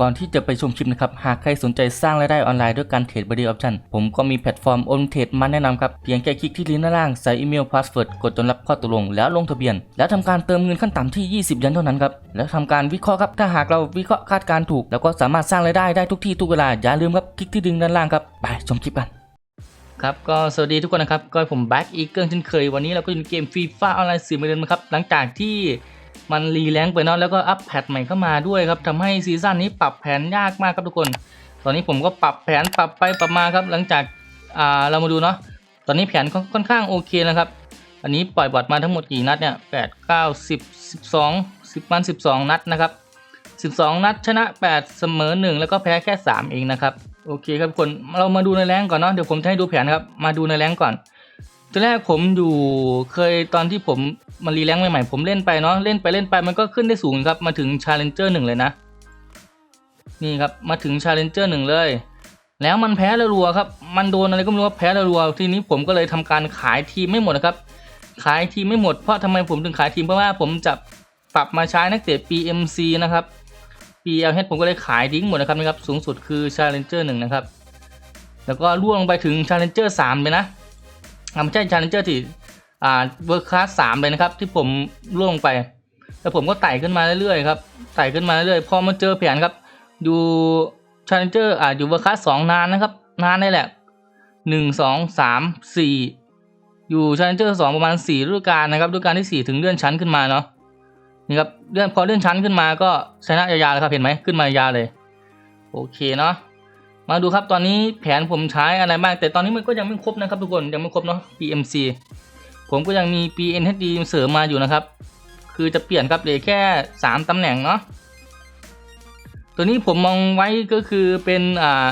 ก่อนที่จะไปชมคลิปนะครับ หากใครสนใจสร้างรายได้ออนไลน์ด้วยการเทรดบริออปชันผมก็มีแพลตฟอร์มโอนเทรดมาแนะนำครับ เพียงแค่คลิกที่ลิงก์ด้านล่าง ใส่อีเมลพาสเวิร์ดกดจนรับข้อตกลง แล้วลงทะเบียน แล้วทำการเติมเงินขั้นต่ำที่ 20 ยันเท่านั้นครับ แล้วทำการวิเคราะห์ครับ ถ้าหากเราวิเคราะห์คาดการณ์ถูก แล้วก็สามารถสร้างรายได้ได้ทุกที่ทุกเวลา อย่าลืมครับ คลิกที่ลิงก์ด้านล่างครับ ไปชมคลิปกันครับก็สวัสดีทุกคนนะครับ ก็ผมแบ็กอีเกิลเช่นเคยวันนี้เราก็อยู่ในเกมฟีฟ่าออนไลน์สี่เดือนนะครับหลังจากที่ มันรีแรงไปเนาะแล้วก็อัปแพทใหม่เข้ามาด้วยครับทำให้ซีซั่นนี้ปรับแผนยากมากครับทุกคน ตอนนี้ผมก็ปรับแผนปรับไปปรับมาครับ หลังจากอ่าเรามาดูเนาะตอนนี้แผนค่อนข้างโอเคนะครับ อันนี้ปล่อยบอทมาทั้งหมดกี่นัดเนี่ยแปดเก้าสิบสิบสองสิบมันสิบสองนัดนะครับสิบสองนัดชนะแปดเสมอหนึ่งแล้วก็แพ้แค่สามเองนะครับโอเคครับทุกคนเรามาดูในแรงก่อนเนาะเดี๋ยวผมจะให้ดูแผนครับมาดูในแรงก่อน ตอนแรกผมอยู่เคยตอนที่ผมมารีแรงใหม่ๆผมเล่นไปเนาะเล่นไปเล่นไปมันก็ขึ้นได้สูงครับมาถึง Challenger หนึ่งเลยนะ นี่ครับมาถึง Challenger หนึ่งเลย แล้วมันแพ้รัวๆครับ มันโดนอะไรก็ไม่รู้ว่าแพ้รัวๆทีนี้ผมก็เลยทำการขายทีมไม่หมดนะครับ ขายทีมไม่หมดเพราะทำไมผมถึงขายทีมเพราะว่าผมจะปรับมาใช้นักเตะ PMC นะครับ PLH ผมก็เลยขายทิ้งหมดนะครับนะครับสูงสุดคือ Challenger 1 นะครับ แล้วก็ล่วงไปถึง Challenger 3เลยนะ ไม่ใช่ Challenger ที่อ่า World Class 3เลยนะครับ ที่ผมล่วงไป แล้วผมก็ไต่ขึ้นมาเรื่อยๆครับไต่ขึ้นมาเรื่อยๆพอมาเจอแผนครับ อยู่ Challenger อ่าอยู่ World Class 2นานนะครับ นานได้แหละ1 2 3 4องสามสี่อยู่ Challenger 2ประมาณ4ฤดูกาลนะครับฤดูกาลที่4ถึงเลื่อนชั้นขึ้นมาเนาะนี่ครับเลื่อนพอเลื่อนชั้นขึ้นมาก็ชนะยาวๆเลยครับเห็นไหมขึ้นมายาวเลย โอเคเนาะ มาดูครับตอนนี้แผนผมใช้อะไรบ้างแต่ตอนนี้มันก็ยังไม่ครบนะครับทุกคนยังไม่ครบเนาะ PMC ผมก็ยังมี PNHD เสริมมาอยู่นะครับ คือจะเปลี่ยนครับเหลือแค่ 3 ตำแหน่งเนาะตัวนี้ผมมองไว้ก็คือเป็นอ่า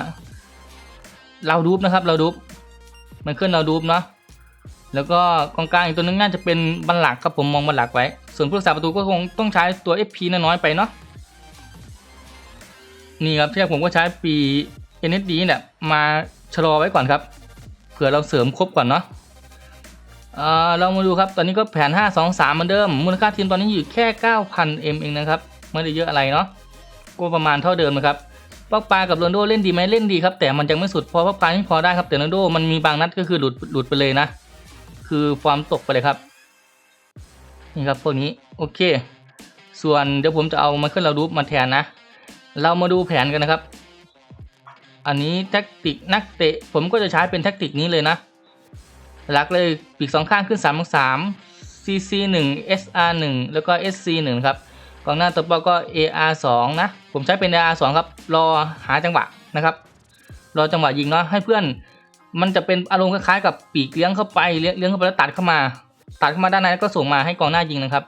เราดูปนะครับเราดูปมันขึ้นเราดูปเนาะแล้วก็กองกลางอีกตัวนึงน่าจะเป็นบัลลักครับผมมองบัลลักไว้ ส่วนผู้รักษาประตูก็คงต้องใช้ตัว FP น้อยๆไปเนาะนี่ครับที่ผมก็ใช้ปี NSD เนี่ยมาชะลอไว้ก่อนครับเผื่อเราเสริมครบก่อนเนาะเอ่อเรามาดูครับตอนนี้ก็แผน 5 2 3เหมือนเดิม มูลค่าทีมตอนนี้อยู่แค่ 9,000 M เองนะครับไม่ได้เยอะอะไรเนาะก็ประมาณเท่าเดิมนะครับป๊อกปากับโรนโดเล่นดีไหมเล่นดีครับ แต่มันยังไม่สุดพราะป๊อกปานี่พอได้ครับแต่โรนโดมันมีบางนัดก็คือหลุดหลุดไปเลยนะ คือฟอร์มตกไปเลยครับนี่ครับพวกนี้โอเค ส่วนเดี๋ยวผมจะเอามาขึ้นเราดูมาแทนนะ เรามาดูแผนกันนะครับ อันนี้แท็กติกนักเตะผมก็จะใช้เป็นแท็กติกนี้เลยนะ หลักเลยปีกสองข้างขึ้น3ามสาม CC 1 SR 1แล้วก็ SC 1ครับกองหน้าตัวเป้าก็ AR 2นะผมใช้เป็น AR 2ครับรอหาจังหวะนะครับรอจังหวะยิงเนาะให้เพื่อนมันจะเป็นอารมณ์คล้ายๆกับปีกเลี้ยงเข้าไปเลี้ยงเข้าไปแล้วตัดเข้ามา ตัดเข้ามาด้านในแล้วก็ส่งมาให้กองหน้ายิงนะครับ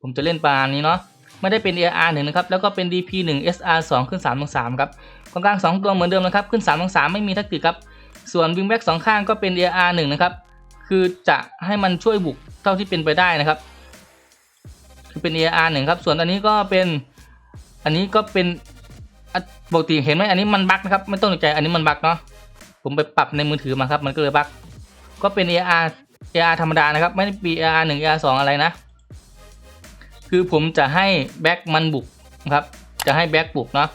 ผมจะเล่นปาณนี้เนาะ ไม่ได้เป็น AR 1นะครับแล้วก็เป็น DP 1 SR 2 ขึ้น3 3ครับกองกลาง2ตัวเหมือนเดิมนะครับขึ้น3 3ไม่มีแทักติกครับส่วนวิงแบ็กสองข้างก็เป็น AR 1นะครับคือจะให้มันช่วยบุกเท่าที่เป็นไปได้นะครับ คือเป็น AR 1ครับส่วนอันนี้ก็เป็นอันนี้ก็เป็นปกติเห็นไหมอันนี้มันบั๊กนะครับไม่ต้องตกใจอันนี้มันบั๊กเนาะผมไปปรับในมือถือมาครับมันก็เลยบั๊กก็เป็น AR AR ธรรมดานะครับ ไม่ได้ปี AR 1 AR 2อะไรนะ คือผมจะให้แบ็กมันบุกนะครับ จะให้แบ็กบุกเนาะ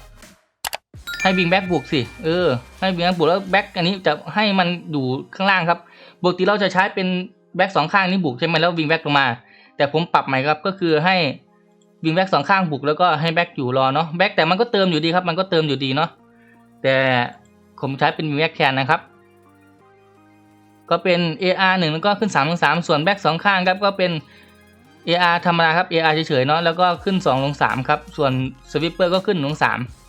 ให้บิงแบ็กบุกสิเออให้บิงแบ็กบุกแล้วแบ็กอันนี้จะให้มันอยู่ข้างล่างครับปกติเราจะใช้เป็นแบ็กสองข้างนี้บุกใช่ไหมแล้ววิงแบ็กลงมา แต่ผมปรับใหม่ครับก็คือให้วิงแบ็กสองข้างบุกแล้วก็ให้แบ็กอยู่รอเนาะแบ็กแต่มันก็เติมอยู่ดีครับ มันก็เติมอยู่ดีเนาะแต่ผมใช้เป็นวิงแบ็กแทนนะครับ ก็เป็น AR 1แล้วก็ขึ้น3ลง3ส่วนแบ็กสองข้างครับก็เป็น AR ธรรมดาครับ AR เฉยๆเนาะแล้วก็ขึ้น 2 ลง 3 ครับ ส่วนสวิปเปอร์ก็ขึ้นลง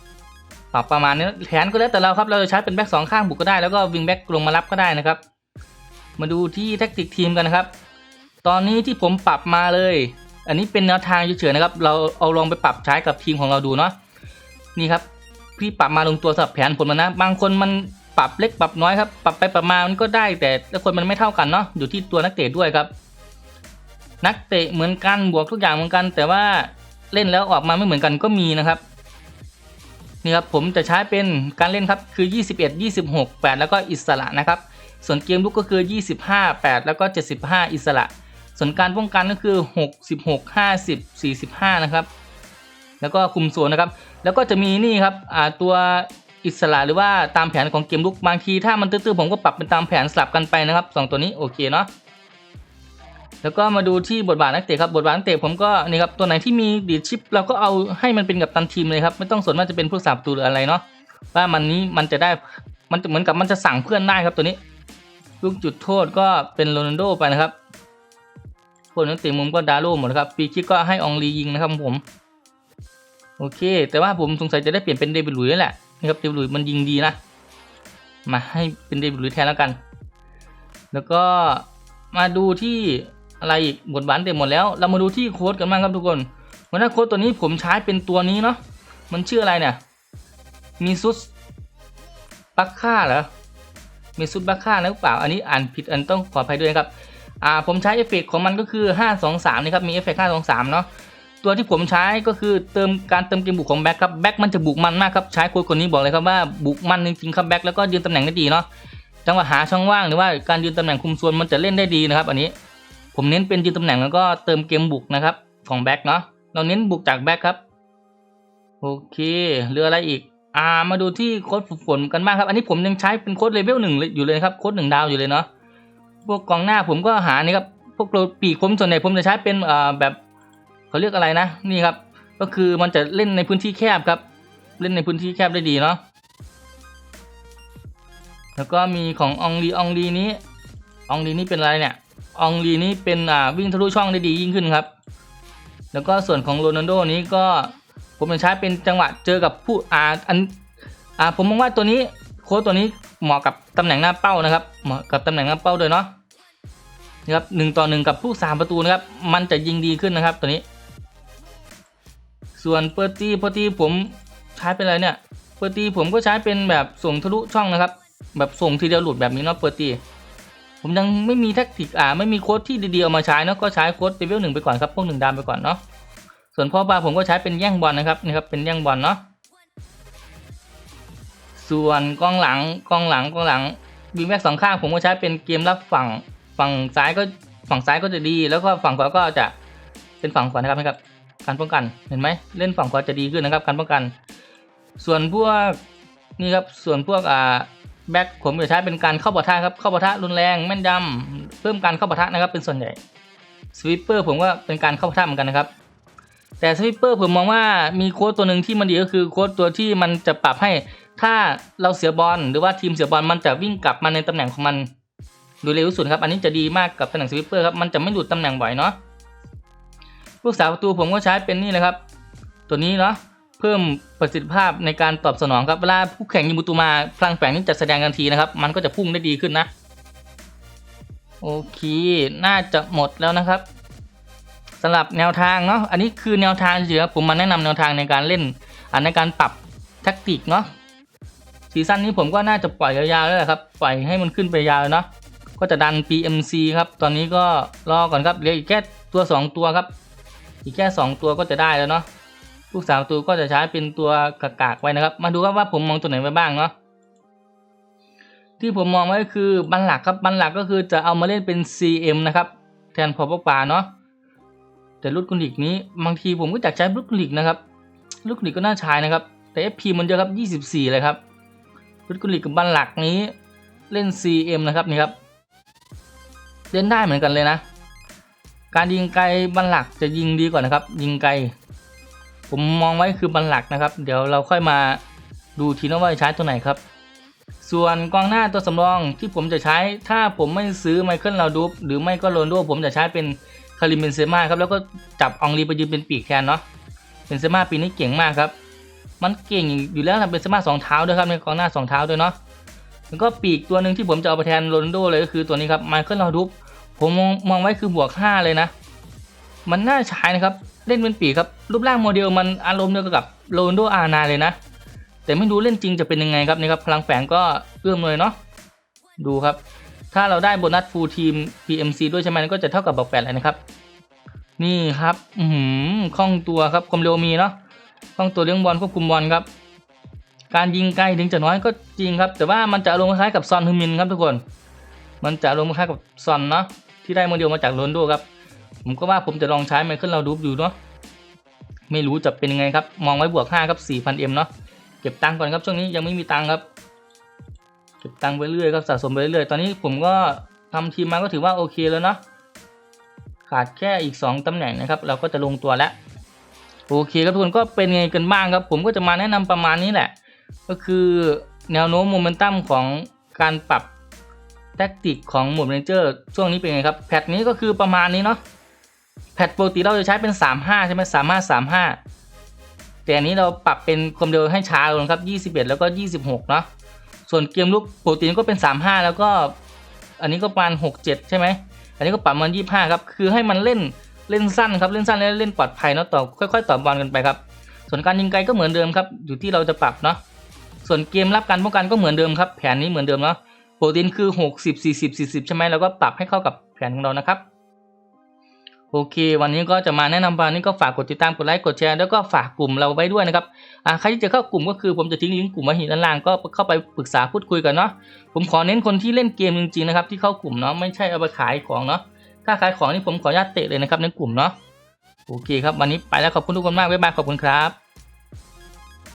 3ปรับประมาณนี้แผนก็แล้วแต่เราครับ เราจะใช้เป็นแบ็กสองข้างบุกก็ได้แล้วก็วิงแบ็กลงมารับก็ได้นะครับ มาดูที่แท็กติกทีมกันนะครับ ตอนนี้ที่ผมปรับมาเลย อันนี้เป็นแนวทางเฉยๆนะครับ เราเอาลองไปปรับใช้กับทีมของเราดูเนาะนี่ครับพี่ปรับมาลงตัวสำหรับแผนผมแล้วนะ บางคนมันปรับเล็กปรับน้อยครับปรับไปปรับมามันก็ได้แต่ละคนมันไม่เท่ากันเนาะอยู่ที่ตัวนักเตะด้วยครับ นักเตะเหมือนกันบวกทุกอย่างเหมือนกัน แต่ว่าเล่นแล้วออกมาไม่เหมือนกันก็มีนะครับนี่ครับผมจะใช้เป็นการเล่นครับคือ 21 26 8 แล้วก็อิสระนะครับ ส่วนเกมลุกก็คือ 25 8 แล้วก็ 75 อิสระ ส่วนการป้องกันก็คือ66 50 45 นะครับ แล้วก็คุมโซนนะครับ แล้วก็จะมีนี่ครับอ่าตัวอิสระหรือว่าตามแผนของเกมลุกบางทีถ้ามันตื้อๆผมก็ปรับเป็นตามแผนสลับกันไปนะครับสองตัวนี้โอเคเนาะ แล้วก็มาดูที่บทบาทนักเตะครับบทบาทนักเตะผมก็นี่ครับตัวไหนที่มีดีดชิปเราก็เอาให้มันเป็นกับตันทีมเลยครับไม่ต้องสนว่าจะเป็นผู้สาบตูหรืออะไรเนาะว่ามันนี้มันจะได้มันเหมือนกับมันจะสั่งเพื่อนได้ครับตัวนี้ ลูกจุดโทษก็เป็นโรนัลโดไปนะครับพวกนักเตะมุมก็ดาโลหมดนะครับปีคิกก็ให้องลียิงนะครับผมโอเค แต่ว่าผมสงสัยจะได้เปลี่ยนเป็นเดวิดลุยแล้วแหละนะครับเดวิดลุยมันยิงดีนะมาให้เป็นเดวิดลุยแทนแล้วกัน แล้วก็มาดูที่ อะไรอีกบทบาทเต็มหมดแล้ว เรามาดูที่โค้ดกันบ้างครับทุกคนวันนี้โค้ดตัวนี้ผมใช้เป็นตัวนี้เนาะมันชื่ออะไรเนี่ยมีซุสบัคค่าเหรอมีซุสบัคค่านะหรือเปล่า อันนี้อ่านผิดอันต้องขออภัยด้วยนะครับอ่าผมใช้เอฟเฟกต์ของมันก็คือ 523นะครับมีเอฟเฟกต์523 เนาะตัวที่ผมใช้ก็คือเติมการเติมเกมบุกของแบ็คครับแบ็คมันจะบุกมันมากครับใช้โค้ดคนนี้บอกเลยครับว่าบุกมันจริงๆครับแบ็คแล้วก็ยืนตำแหน่งได้ดีเนาะจังหวะหาช่องว่างหรือว่าการยืนตำแหน่งคุมโซนมันจะเล่นได้ดีนะครับ อันนี้ ผมเน้นเป็นยืนตำแหน่งแล้วก็เติมเกมบุกนะครับของแบ็คเนาะเราเน้นบุกจากแบ็คครับโอเคเหลืออะไรอีก อ่ามาดูที่โค้ดฝึกฝนกันบ้างครับ อันนี้ผมยังใช้เป็นโค้ดเลเวลหนึ่งอยู่เลยครับโค้ดหนึ่งดาวอยู่เลยเนาะพวกกองหน้าผมก็หานี่ครับพวกปีกผมส่วนใหญ่ผมจะใช้เป็นอ่าแบบเขาเรียกอะไรนะนี่ครับ ก็คือมันจะเล่นในพื้นที่แคบครับ เล่นในพื้นที่แคบได้ดีเนาะแล้วก็มีของอองลีอองลีนี้อองลีนี้เป็นอะไรเนี่ย อองลีนี้เป็นอ่าวิ่งทะลุช่องได้ดียิ่งขึ้นครับ แล้วก็ส่วนของโรนัลโดนี้ก็ผมจะใช้เป็นจังหวะเจอกับผู้อ่าอันอ่าผมมองว่าตัวนี้โค้ดตัวนี้เหมาะกับตำแหน่งหน้าเป้านะครับ เหมาะกับตำแหน่งหน้าเป้าด้วยเนาะนะครับหนึ่งต่อหนึ่งกับผู้สามประตูนะครับ มันจะยิงดีขึ้นนะครับตัวนี้ ส่วนเปอร์ตี้เปอร์ตี้ผมใช้เป็นอะไรเนี่ยเปอร์ตี้ผมก็ใช้เป็นแบบส่งทะลุช่องนะครับ แบบส่งทีเดียวหลุดแบบนี้เนาะเปอร์ตี้ ผมยังไม่มีแท็กติกอ่าไม่มีโค้ดที่ดีๆเอามาใช้เนาะก็ใช้โค้ดเลเวลหนึ่งไปก่อนครับพวกหนึ่งดามไปก่อนเนาะส่วนพ่อบาผมก็ใช้เป็นแย่งบอลนะครับนี่ครับเป็นแย่งบอลเนาะส่วนกองหลังกองหลังกองหลังวิงแบ็กสองข้างผมก็ใช้เป็นเกมรับฝั่งฝั่งซ้ายก็ฝั่งซ้ายก็จะดี แล้วก็ฝั่งขวาก็จะเป็นฝั่งขวานะครับนะครับ การป้องกันเห็นไหมเล่นฝั่งขวาจะดีขึ้นนะครับ การป้องกัน ส่วนพวกนี่ครับส่วนพวกอ่า แบ็คผมจะใช้เป็นการเข้าปะทะครับ เข้าปะทะรุนแรงแม่นยำเพิ่มการเข้าปะทะนะครับ เป็นส่วนใหญ่สวิปเปอร์ผมก็เป็นการเข้าปะทะเหมือนกันนะครับ แต่สวิปเปอร์ผมมองว่ามีโค้ดตัวหนึ่งที่มันดีก็คือโค้ดตัวที่มันจะปรับให้ถ้าเราเสียบอลหรือว่าทีมเสียบอลมันจะวิ่งกลับมาในตำแหน่งของมันโดยเร็วสุดครับ อันนี้จะดีมากกับตำแหน่งสวิปเปอร์ครับมันจะไม่หลุดตำแหน่งบ่อยเนาะลูกสาวประตูผมก็ใช้เป็นนี่เลยครับ ตัวนี้เนาะ พิ่มประสิทธิภาพในการตอบสนองครับเวลาผู้แข่งยิงประตูมาพลังแฝงนี่จะแสดงทันทีนะครับ มันก็จะพุ่งได้ดีขึ้นนะ โอเค น่าจะหมดแล้วนะครับสำหรับแนวทางเนาะอันนี้คือแนวทางเฉยๆผมมาแนะนำแนวทางในการเล่นอันในการปรับแท็กติกเนาะซีซั่นนี้ผมก็น่าจะปล่อยยาวๆแล้วแหละครับ ปล่อยให้มันขึ้นไปยาวเลยเนาะก็จะดัน PMC ครับ ตอนนี้ก็รอก่อนครับเหลืออีกแค่ตัว 2 ตัวครับ อีกแค่ 2 ตัวก็จะได้แล้วเนาะ ลูกสาวตัวก็จะใช้เป็นตัวกากากๆไว้นะครับ มาดูครับว่าผมมองตัวไหนไว้บ้างเนาะที่ผมมองไว้คือบันหลักครับบันหลักก็คือจะเอามาเล่นเป็น CM นะครับ แทนพอปปาเนาะแต่รุ่นกุลิกนี้บางทีผมก็อยากใช้รุ่นกุลิกนะครับรุ่นกุลิกก็น่าใช้นะครับ แต่ FP มันเยอะครับ 24 เลยครับรุ่นกุลิกกับบันหลักนี้เล่น CM นะครับนี่ครับเล่นได้เหมือนกันเลยนะ การยิงไกลบันหลักจะยิงดีกว่านะครับ ยิงไกล ผมมองไว้คือบันหลักนะครับ เดี๋ยวเราค่อยมาดูทีนะว่าจะใช้ตัวไหนครับ ส่วนกองหน้าตัวสำรองที่ผมจะใช้ถ้าผมไม่ซื้อไมเคิลลาดูฟหรือไม่ก็โรนลโดผมจะใช้เป็นคาริมเบนเซม่าครับแล้วก็จับอองรีไปยืนเป็นปีกแทนเนาะเบนเซม่าปีนี้เก่งมากครับ มันเก่งอยู่แล้วนะเบนเซม่าสองเท้าด้วยครับในกองหน้าสองเท้าด้วยเนาะแล้วก็ปีกตัวหนึ่งที่ผมจะเอาไปแทนโรนลโดเลยก็คือตัวนี้ครับไมเคิลลาดูฟผมมองมองไว้คือบวกห้าเลยนะ มันน่าใช้นะครับ เล่นเป็นปีครับ รูปร่างโมเดลมันอารมณ์เดียวกับโรนโดอาร์นาเลยนะ แต่ไม่รู้เล่นจริงจะเป็นยังไงครับนี่ครับพลังแฝงก็เอื้อมเลยเนาะดูครับ ถ้าเราได้โบนัสฟูลทีม PMC ด้วยใช่ไหมก็จะเท่ากับบอกแปดเลยนะครับ นี่ครับอืมคล่องตัวครับความเร็วมีเนาะคล่องตัวเลี้ยงบอลควบคุมบอลครับการยิงไกลถึงจะน้อยก็จริงครับ แต่ว่ามันจะอารมคล้ายกับซอนฮึมินครับทุกคน มันจะอารมคล้ายกับซอนเนาะที่ได้โมเดลมาจากโรนโดครับ ผมก็ว่าผมจะลองใช้ไมเคิลเราดูอยู่เนาะไม่รู้จะเป็นยังไงครับ มองไว้บวก5ครับ 4,000M เนาะเก็บตังค์ก่อนครับช่วงนี้ยังไม่มีตังค์ครับ เก็บตังค์ไปเรื่อยครับสะสมไปเรื่อยตอนนี้ผมก็ทำทีมมาก็ถือว่าโอเคแล้วเนาะขาดแค่อีก 2ตำแหน่งนะครับ เราก็จะลงตัวแล้วโอเคครับทุกคนก็เป็นไงกันบ้างครับ ผมก็จะมาแนะนำประมาณนี้แหละ ก็คือแนวโน้มโมเมนตัมของการปรับแทคติกของหมวดเรนเจอร์ช่วงนี้เป็นไงครับแพทนี้ก็คือประมาณนี้เนาะ แพทปกติเราจะใช้เป็น 35 ใช่ไหมสามารถ35 แต่อันนี้เราปรับเป็นความเร็วให้ช้าลงครับ 21 แล้วก็ 26 เนาะส่วนเกมลุกปกติก็เป็น 35 แล้วก็ อันนี้ก็ประมาณ 67 ใช่ไหมอันนี้ก็ปรับมัน 25 ครับ คือให้มันเล่นเล่นสั้นครับเล่นสั้นแล้วเล่นปลอดภัยเนาะต่อค่อยๆต่อบอลกันไปครับ ส่วนการยิงไกลก็เหมือนเดิมครับ อยู่ที่เราจะปรับเนาะส่วนเกมรับการป้องกันก็เหมือนเดิมครับ แผนนี้เหมือนเดิมเนาะโปรตีนคือ 60 40 40 ใช่ไหมเราก็ปรับให้เข้ากับแผนของเรานะครับ โอเค วันนี้ก็จะมาแนะนำบานี้ก็ฝากกดติดตามกดไลค์กดแชร์แล้วก็ฝากกลุ่มเราไว้ด้วยนะครับอ่าใครที่จะเข้ากลุ่มก็คือผมจะทิ้งลิงก์กลุ่มไว้ที่ด้านล่างก็เข้าไปปรึกษาพูดคุยกันเนาะผมขอเน้นคนที่เล่นเกมจริงๆนะครับที่เข้ากลุ่มเนาะไม่ใช่เอาไปขายของเนาะถ้าขายของนี่ผมขออนุญาตเตะเลยนะครับในกลุ่มเนาะโอเคครับวันนี้ไปแล้วขอบคุณทุกคนมากบ๊ายบายขอบคุณครับ